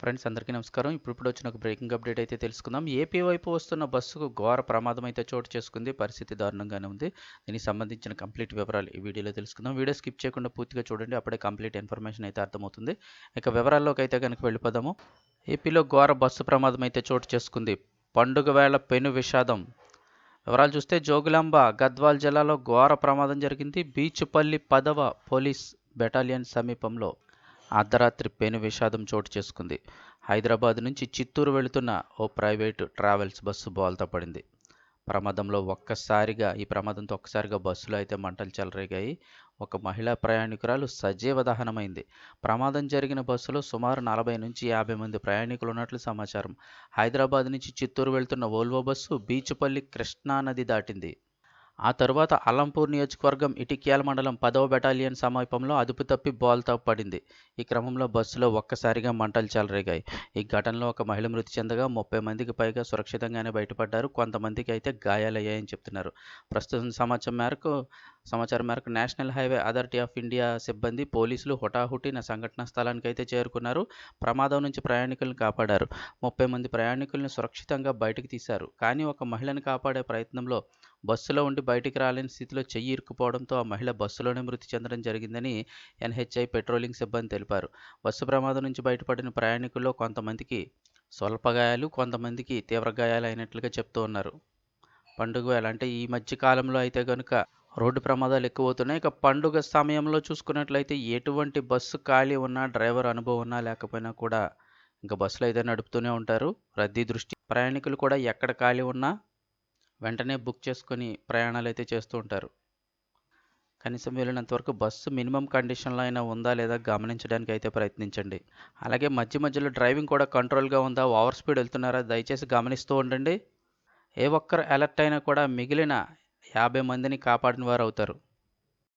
Friends అందరికీ నమస్కారం. ఇప్పుడు ఇప్పుడు వచ్చిన ఒక బ్రేకింగ్ అప్డేట్ అయితే తెలుసుకుందాం. ఏపీ వైపు వస్తున్న బస్సుకు ఘోర ప్రమాదం అయితే చోటు చేసుకుంది. పరిస్థితి దారుణంగానే ఉంది. దీనికి సంబంధించిన కంప్లీట్ వివరాలు ఈ వీడియోలో తెలుసుకుందాం. వీడియో స్కిప్ చేయకుండా పూర్తిగా చూడండి. అప్పుడే కంప్లీట్ ఇన్ఫర్మేషన్ అయితే అర్థమవుతుంది. ఇక వివరాల్లోకి అయితే కనుక వెళ్ళిపోదాము. ఏపీలో ఘోర బస్సు ప్రమాదం అయితే చోటు చేసుకుంది. పండుగ వేళ పెను విషాదం. వివరాలు చూస్తే జోగులాంబ గద్వాల్ జిల్లాలో ఘోర ప్రమాదం జరిగింది. బీచ్పల్లి పదవ పోలీస్ బెటాలియన్ సమీపంలో. అర్ధరాత్రి పెను విషాదం చోటు చేసుకుంది. హైదరాబాద్ నుంచి చిత్తూరు వెళుతున్న ఓ ప్రైవేటు ట్రావెల్స్ బస్సు బోల్తా పడింది. ప్రమాదంలో ఒక్కసారిగా ఈ ప్రమాదంతో ఒక్కసారిగా బస్సులో అయితే మంటలు చెలరేగాయి. ఒక మహిళా ప్రయాణికురాలు సజీవ దహనమైంది. ప్రమాదం జరిగిన బస్సులో సుమారు నలభై నుంచి యాభై మంది ప్రయాణికులు ఉన్నట్లు సమాచారం. హైదరాబాద్ నుంచి చిత్తూరు వెళ్తున్న ఓల్వో బస్సు బీచ్పల్లి కృష్ణానది దాటింది. ఆ తరువాత అలంపూర్ నియోజకవర్గం ఇటిక్యాల మండలం పదవ బెటాలియన్ సమీపంలో అదుపు తప్పి బోల్తా పడింది. ఈ క్రమంలో బస్సులో ఒక్కసారిగా మంటలు చెలరేగాయి. ఈ ఘటనలో ఒక మహిళ మృతి చెందగా ముప్పై మందికి పైగా సురక్షితంగానే బయటపడ్డారు. కొంతమందికి అయితే గాయాలయ్యాయని చెప్తున్నారు. ప్రస్తుతం సమాచారం మేరకు సమాచారం మేరకు national highway authority of India సిబ్బంది పోలీసులు హుటాహుటిన సంఘటనా స్థలానికి అయితే చేరుకున్నారు. ప్రమాదం నుంచి ప్రయాణికులను కాపాడారు. ముప్పై మంది ప్రయాణికులను సురక్షితంగా బయటకు తీశారు. కానీ ఒక మహిళను కాపాడే ప్రయత్నంలో బస్సులో ఉండి బయటికి రాలేని స్థితిలో చెయ్యి ఇరుక్కుపోవడంతో ఆ మహిళ బస్సులోనే మృతి చెందడం జరిగిందని ఎన్హెచ్ఐ పెట్రోలింగ్ సిబ్బంది తెలిపారు. బస్సు ప్రమాదం నుంచి బయటపడిన ప్రయాణికుల్లో కొంతమందికి స్వల్ప గాయాలు కొంతమందికి తీవ్ర గాయాలు అయినట్లుగా చెప్తూ ఉన్నారు. పండుగ వేళ అంటే ఈ మధ్య కాలంలో అయితే కనుక రోడ్డు ప్రమాదాలు ఎక్కువ అవుతున్నాయి ఇక పండుగ సమయంలో చూసుకున్నట్లయితే ఎటువంటి బస్సు ఖాళీ ఉన్నా డ్రైవర్ అనుభవం ఉన్నా లేకపోయినా కూడా ఇంకా బస్సులు అయితే నడుపుతూనే ఉంటారు. రద్దీ దృష్టి ప్రయాణికులు కూడా ఎక్కడ ఖాళీ ఉన్నా వెంటనే బుక్ చేసుకొని ప్రయాణాలు అయితే చేస్తూ ఉంటారు. కనీసం వెళ్ళినంత వరకు బస్సు మినిమం కండిషన్లో అయినా ఉందా లేదా గమనించడానికి అయితే ప్రయత్నించండి. అలాగే మధ్య మధ్యలో డ్రైవింగ్ కూడా కంట్రోల్గా ఉందా ఓవర్ స్పీడ్ వెళ్తున్నారా దయచేసి గమనిస్తూ ఉండండి. ఏ ఒక్కరు అలర్ట్ అయినా కూడా మిగిలిన యాభై మందిని కాపాడిన వారు అవుతారు